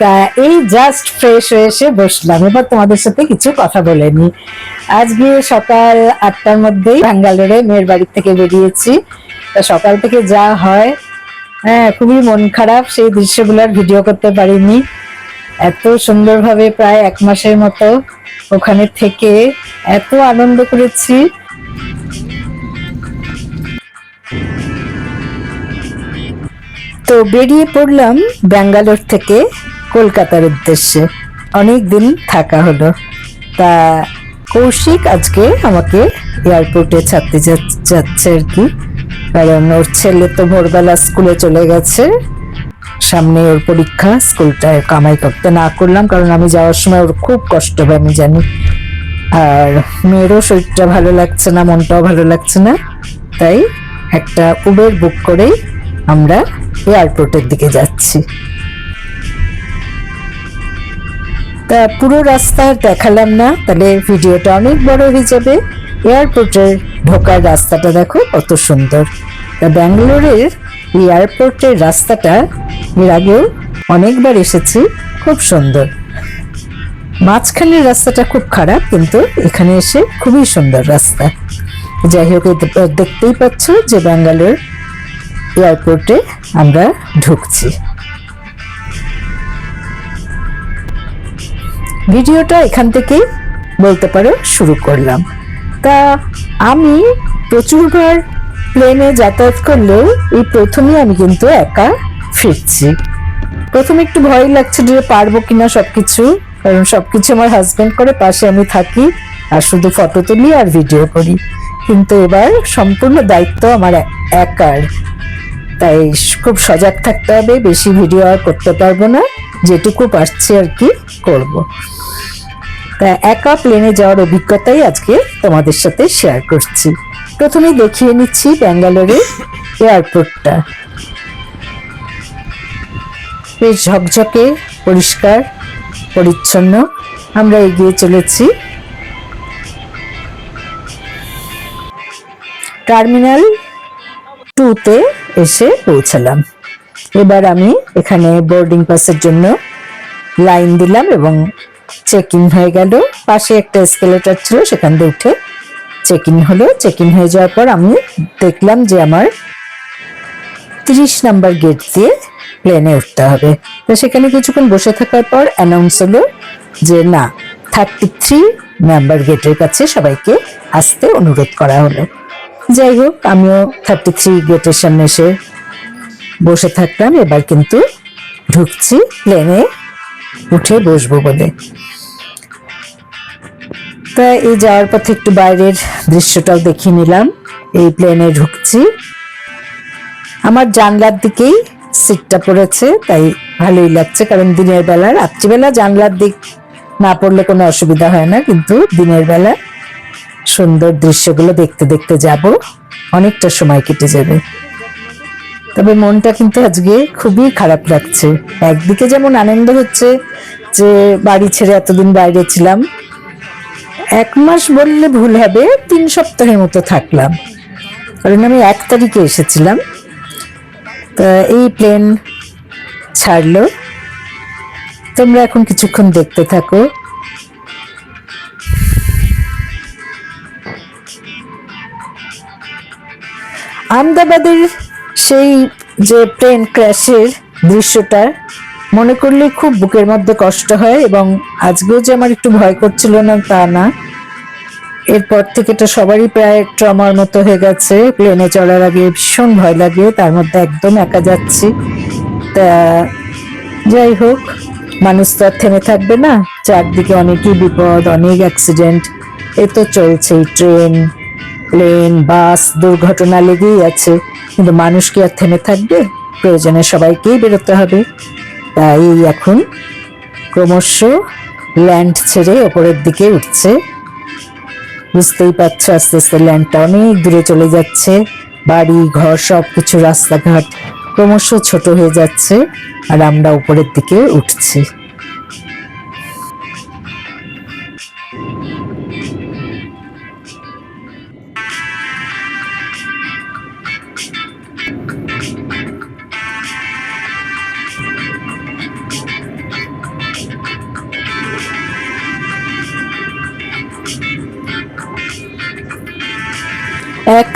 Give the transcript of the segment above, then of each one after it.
তা এই just fresh হয়ে এসে বসলাম। এবার তোমাদের সাথে কিছু কথা বলে নি আজকে সকাল আটটার মধ্যেই ব্যাঙ্গালোরে মেয়ের বাড়ি থেকে বেরিয়েছি। তা সকাল থেকে যা হয় হ্যাঁ খুবই মন খারাপ। সেই দৃশ্যগুলোর ভিডিও করতে পারিনি। এত সুন্দরভাবে প্রায় এক মাসের মতো ওখানে থেকে এত আনন্দ করেছি। তো বেরিয়ে পড়লাম ব্যাঙ্গালোর থেকে কলকাতার উদ্দেশ্যে। অনেক দিন থাকা হলো। তা কৌশিক আজকে আমাকে এয়ারপোর্টে ছাড়তে যাচ্ছে আর কি। কারণ ওর ছেলে তো ভোরবেলা স্কুলে চলে গেছে। সামনে ওর পরীক্ষা স্কুলটায় কামাই করতে না করলাম, কারণ আমি যাওয়ার সময় ওর খুব কষ্ট হবে আমি জানি। আর মেয়েরও শরীরটা ভালো লাগছে না, মনটাও ভালো লাগছে না। তাই একটা উবের বুক করেই আমরা এয়ারপোর্টের দিকে যাচ্ছি। তা পুরো রাস্তা দেখালাম না, তাহলে ভিডিওটা অনেক বড় হয়ে যাবে। এয়ারপোর্টের ঢোকার রাস্তাটা দেখো কত সুন্দর। তা ব্যাঙ্গালোরের এয়ারপোর্টের রাস্তাটা এর আগেও অনেকবার এসেছি, খুব সুন্দর। মাঝখানের রাস্তাটা খুব খারাপ, কিন্তু এখানে এসে খুবই সুন্দর রাস্তা। যাই হোক দেখতেই পাচ্ছ যে ব্যাঙ্গালোর এয়ারপোর্টে আমরা ঢুকছি। ভিডিওটা এখান থেকেই বলতে পারো শুরু করলাম। তা আমি প্রচুরবার প্লেনে যাতায়াত করলেও এই প্রথমেই আমি কিন্তু একা ফিরছি। প্রথমে একটু ভয় লাগছে যে পারব কিনা সবকিছু, কারণ সবকিছু আমার হাজবেন্ড করে, পাশে আমি থাকি আর শুধু ফটো তুলি আর ভিডিও করি। কিন্তু এবার সম্পূর্ণ দায়িত্ব আমার একার। তাই খুব সজাগ থাকতে হবে, বেশি ভিডিও আর করতে পারব না, যেটুকু পারছি আর কি করব। তা একা প্লেনে যাওয়ার অভিজ্ঞতাই আজকে তোমাদের সাথে শেয়ার করছি। প্রথমে দেখিয়ে নিচ্ছি ব্যাঙ্গালোরের এয়ারপোর্টটা বেশ ঝকঝকে, পরিষ্কার, পরিচ্ছন্ন, আমরা এগিয়ে চলেছি। টার্মিনাল টুতে এসে পৌঁছালাম। এবার আমি এখানে বোর্ডিং পাসের জন্য লাইন দিলাম এবং চেক ইন হয়ে গেল। পাশে একটা এসকেলেটার ছিল, সেখান দিয়ে উঠে চেক ইন হলো। চেক ইন হয়ে যাওয়ার পর আমি দেখলাম যে আমার তিরিশ নাম্বার গেট দিয়ে প্লেনে উঠতে হবে। তো সেখানে কিছুক্ষণ বসে থাকার পর অ্যানাউন্স হলো যে, না থার্টি থ্রি নাম্বার গেটের কাছে সবাইকে আসতে অনুরোধ করা হলো। যাই হোক, আমিও থার্টি থ্রি গেটের সামনে এসে বসে থাকতাম এবার কিন্তু ঢুকছি প্লেনে উঠে বসবো বলে। তা এই যাওয়ার পথে একটু বাইরের দৃশ্যটাও দেখিয়ে নিলাম। এই প্লেনে ঢুকছি। আমার জানলার দিকেই সিটটা পড়েছে, তাই ভালোই লাগছে, কারণ দিনের বেলা, রাত্রিবেলা জানলার দিক না পড়লে কোনো অসুবিধা হয় না, কিন্তু দিনের বেলা সুন্দর দৃশ্যগুলো দেখতে দেখতে যাব। অনেকটা সময় কেটে যাবে। তবে মনটা কিন্তু আজকে খুবই খারাপ লাগছে। একদিকে যেমন আনন্দ হচ্ছে যে বাড়ি ছেড়ে এতদিন বাইরে ছিলাম, এক মাস বললে ভুল হবে, তিন সপ্তাহের মতো থাকলাম। কারণ আমি এক তারিখে এসেছিলাম। তা এই প্লেন ছাড়লো। তোমরা এখন কিছুক্ষণ দেখতে থাকো। আহমেদাবাদের সেই যে প্লেন ক্র্যাশের দৃশ্যটা মনে করলে খুব বুকের মধ্যে কষ্ট হয় এবং আজকেও যে আমার একটু ভয় করছিল না তা না। এরপর থেকে এটা সবারই প্রায় ট্রমার মতো হয়ে গেছে। প্লেনে চড়ার আগে ভীষণ ভয় লাগে, তার মধ্যে একদম একা যাচ্ছি। তা যাই হোক, মানুষ তো আর থেমে থাকবে না। চারদিকে অনেকই বিপদ, অনেক অ্যাক্সিডেন্ট এ তো চলছেই ট্রেন প্লেন, বাস, দুর্ঘটনা লেগেই আছে। কিন্তু মানুষ কি আর থেমে থাকবে? প্রয়োজনে সবাইকেই বেরোতে হবে। তাই এখন ক্রমশ ল্যান্ড ছেড়ে ওপরের দিকে উঠছে। বুঝতেই পারছ, আস্তে আস্তে ল্যান্ডটা অনেক দূরে চলে যাচ্ছে। বাড়ি, ঘর সব কিছু রাস্তাঘাট ক্রমশ ছোট হয়ে যাচ্ছে আর আমরা উপরের দিকে উঠছি।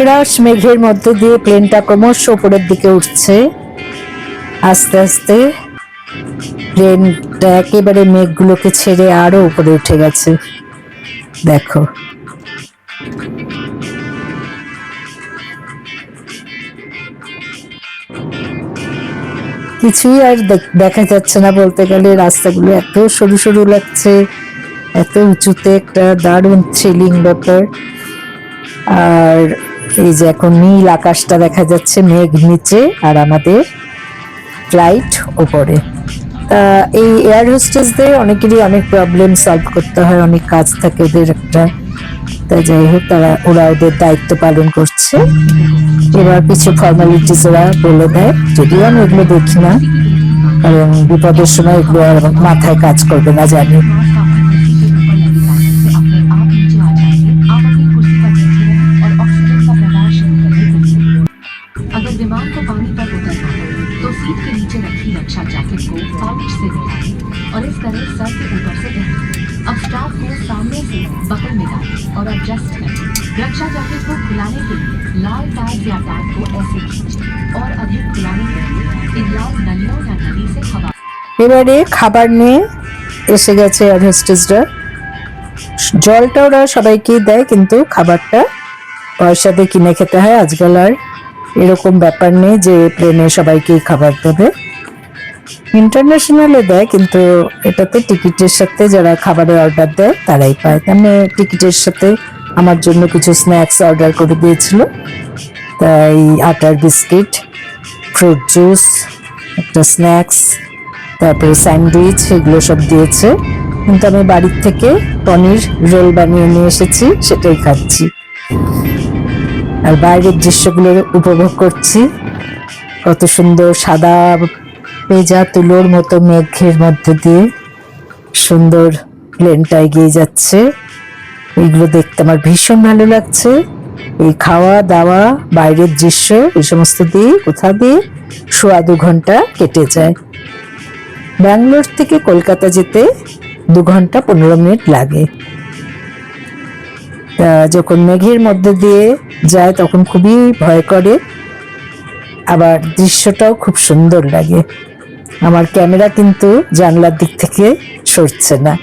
একরাশ মেঘের মধ্যে দিয়ে প্লেনটা ক্রমশ উপরের দিকে উঠছে। আস্তে আস্তে প্লেনটা একেবারে মেঘগুলোকে ছেড়ে আরও উপরে উঠে গেছে। দেখো। কিছুই আর দেখ- যাচ্ছে না বলতে গেলে। রাস্তাগুলো এত সরু সরু লাগছে, এত উঁচুতে একটা দারুণ থ্রিলিং ব্যাপার। আর এই যে এখন নীল আকাশটা দেখা যাচ্ছে, মেঘ নিচে আর আমাদের ফ্লাইট উপরে। তা এই এয়ার হোস্টেসদের অনেকেরই অনেক প্রবলেম সলভ করতে হয়, অনেক কাজ থাকে ওদের একটা। তা যাই হোক, তারা, ওরা ওদের দায়িত্ব পালন করছে। এবার কিছু ফর্মালিটিস ওরা বলে দেয়। যদিও আমি এগুলো দেখি না, কারণ বিপদের সময় এগুলো আর মাথায় কাজ করবে না, জানি। से बकल में डालें और एडजस्ट करें रक्षा जैकेट को खुलाने के लिए लाल टैग या टैग को ऐसे खींचें और अधिक खुलाने के लिए इन लाल नलियों या नली से हवा এবারে খাবার নিয়ে এসে গেছে এয়ার হোস্টেসরা জলটা ওরা সবাইকে দেয় কিন্তু খাবারটা পয়সা দিয়ে কিনে খেতে হয় আজকাল আর এরকম ব্যাপার নেই যে প্লেনে সবাইকে খাবার দেবে ইন্টারন্যাশনালে দেয়, কিন্তু এটাতে টিকিটের সাথে যারা খাবারের অর্ডার দেয়, তারাই পায়। আমি টিকিটের সাথে আমার জন্য কিছু স্ন্যাক্স অর্ডার করে দিয়েছিল। তাই আটার বিস্কিট ফ্রুট জুস একটা স্ন্যাক্স তারপরে স্যান্ডউইচ এগুলো সব দিয়েছে। কিন্তু আমি বাড়ির থেকে পনির রোল বানিয়ে নিয়ে এসেছি, সেটাই খাচ্ছি। আর বাইরের দৃশ্যগুলো উপভোগ করছি। কত সুন্দর সাদা পেজা তুলোর মতো মেঘের মধ্যে দিয়ে সুন্দর প্লেনটা এগিয়ে যাচ্ছে। এইগুলো দেখতে আমার ভীষণ ভালো লাগছে। এই খাওয়া দাওয়া, বাইরের দৃশ্য, এই সমস্ত দিয়ে, কোথা দিয়ে সোয়া দু ঘণ্টা কেটে যায়। ব্যাঙ্গালোর থেকে কলকাতা যেতে দু ঘণ্টা পনেরো মিনিট লাগে। তা যখন মেঘের মধ্যে দিয়ে যায়, তখন খুবই ভয় করে। আবার দৃশ্যটাও খুব সুন্দর লাগে। আমার ক্যামেরা কিন্তু জানলার দিক থেকে সরছে না।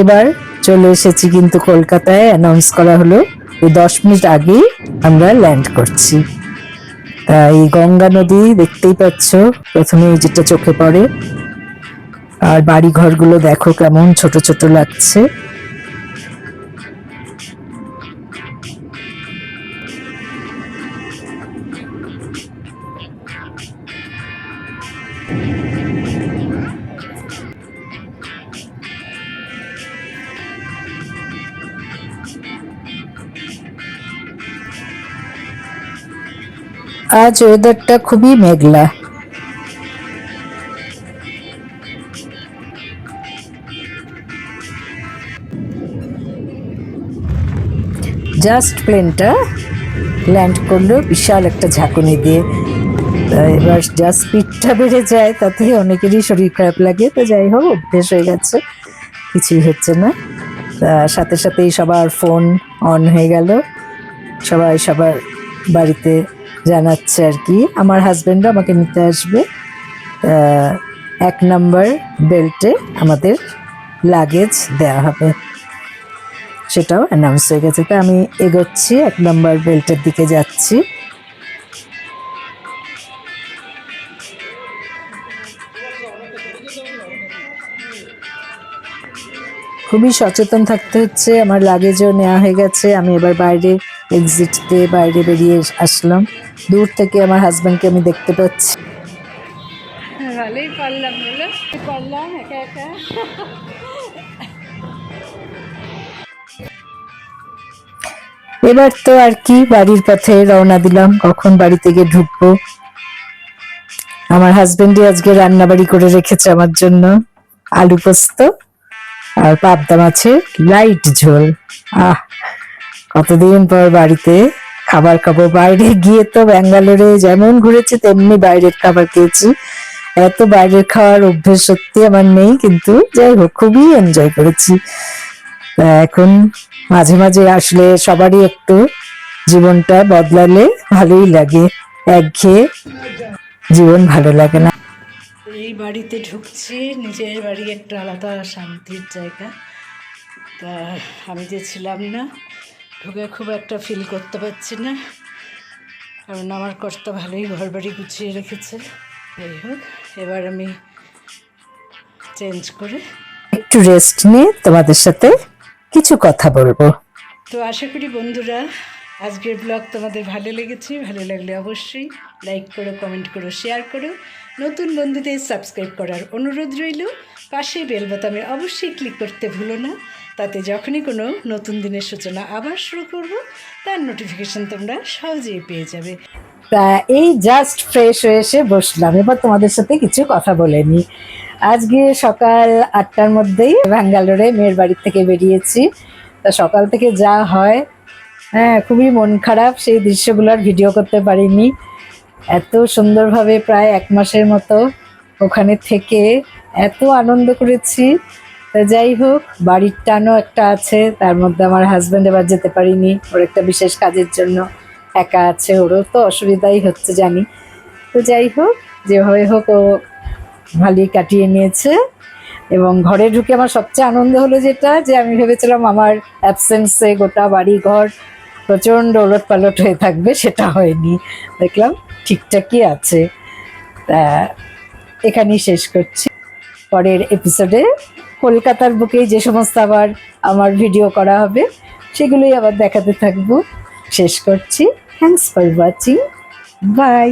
এবার চলে এসেছি কিন্তু কলকাতায় অ্যানাউন্স করা হলো দশ মিনিট আগেই আমরা ল্যান্ড করছি। তা এই গঙ্গা নদী দেখতেই পাচ্ছ প্রথমে যেটা চোখে পড়ে। আর বাড়ি ঘরগুলো দেখো কেমন ছোট ছোট লাগছে। আজ ওয়েদারটা খুবই মেঘলা। জাস্ট প্লেনটা ল্যান্ড করল বিশাল একটা ঝাঁকুনি দিয়ে। এবার যা স্পিডটা বেড়ে যায়, তাতে অনেকেরই শরীর খারাপ লাগে। তো যাই হোক, অভ্যেস হয়ে গেছে, কিছুই হচ্ছে না। সাথে সাথেই সবার ফোন অন হয়ে গেল। সবাই সবার বাড়িতে জানাচ্ছে আর কি, আমার হাজব্যান্ডও আমাকে নিতে আসবে। এক নাম্বার বেল্টে আমাদের লাগেজ দেওয়া হবে। সেটাও অ্যানাউন্স হয়ে গেছে। তা আমি এগোচ্ছি, এক নাম্বার বেল্টের দিকে যাচ্ছি। খুবই সচেতন থাকতে হচ্ছে আমার লাগেজও নেওয়া হয়ে গেছে আমি এবার বাইরে এক্সিট দিয়ে বাইরে বেরিয়ে আসলাম। দূর থেকে আমার হাজব্যান্ডকে আমি দেখতে পাচ্ছি। ভালোই পারলাম বলো। পারলাম একা একা? এবার তো আর কি বাড়ির পথে রওনা দিলাম কখন বাড়ি থেকে ঢুকবো? আমার হাজবেন্ডই আজকে রান্না বাড়ি করে রেখেছে আমার জন্য। আলু পোস্ত আর পাবদা মাছের লাইট ঝোল। আহ, কতদিন পর বাড়িতে খাবার খাব? বাইরে গিয়ে তো ব্যাঙ্গালোরে যেমন ঘুরেছি, তেমনি বাইরের খাবার খেয়েছি। এত বাইরের খাওয়ার অভ্যেস সত্যি আমার নেই, কিন্তু যাই হোক, খুবই এনজয় করেছি। এখন মাঝে মাঝে আসলে সবারই একটু জীবনটা বদলালে ভালোই লাগে। একঘেয়ে জীবন ভালো লাগে না। এই বাড়িতে ঢুকছি নিজের বাড়ি একটা আলাদা শান্তির জায়গা। তা আমি যে ছিলাম না ঢুকে খুব একটা ফিল করতে পারছি না। কারণ আমার কর্তা ভালোই ঘর বাড়ি গুছিয়ে রেখেছে। যাই হোক এবার আমি চেঞ্জ করে একটু রেস্ট নিয়ে তোমাদের সাথে কিছু কথা বলব। তো আশা করি বন্ধুরা আজকের ব্লগ তোমাদের ভালো লেগেছে। ভালো লাগলে অবশ্যই লাইক করো কমেন্ট করো শেয়ার করো। নতুন বন্ধুদের সাবস্ক্রাইব করার অনুরোধ রইল। পাশে বেল বোতামে অবশ্যই ক্লিক করতে ভুলো না। তাতে যখনই কোনো নতুন দিনের সূচনা আবার শুরু করব, তার নোটিফিকেশন তোমরা সহজেই পেয়ে যাবে। তা এই জাস্ট ফ্রেশ হয়ে এসে বসলাম। এবার তোমাদের সাথে কিছু কথা বলে নি আজকে সকাল আটটার মধ্যেই ব্যাঙ্গালোরে মেয়ের বাড়ি থেকে বেরিয়েছি। তা সকাল থেকে যা হয় হ্যাঁ খুবই মন খারাপ। সেই দৃশ্যগুলোর ভিডিও করতে পারিনি। এত সুন্দরভাবে প্রায় এক মাসের মতো ওখানে থেকে এত আনন্দ করেছি। যাই হোক, বাড়ির টানও একটা আছে, তার মধ্যে আমার হাজব্যান্ড এবার যেতে পারিনি, ওর একটা বিশেষ কাজের জন্য একা আছে, ওরও তো অসুবিধাই হচ্ছে জানি। তো যাই হোক, যেভাবে হোক ও ভালোই কাটিয়ে নিয়েছে এবং ঘরে ঢুকে আমার সবচেয়ে আনন্দ হলো যেটা, যে আমি ভেবেছিলাম আমার অ্যাবসেন্সে গোটা বাড়ি ঘর প্রচণ্ড ওলট পালট হয়ে থাকবে, সেটা হয়নি। দেখলাম ঠিকঠাকই আছে। তা, এখানেই শেষ করছি। পরের এপিসোডে কলকাতার বুকেই যে সমস্ত আবার আমার ভিডিও করা হবে, সেগুলোই আবার দেখাতে থাকব। শেষ করছি। Thanks for watching by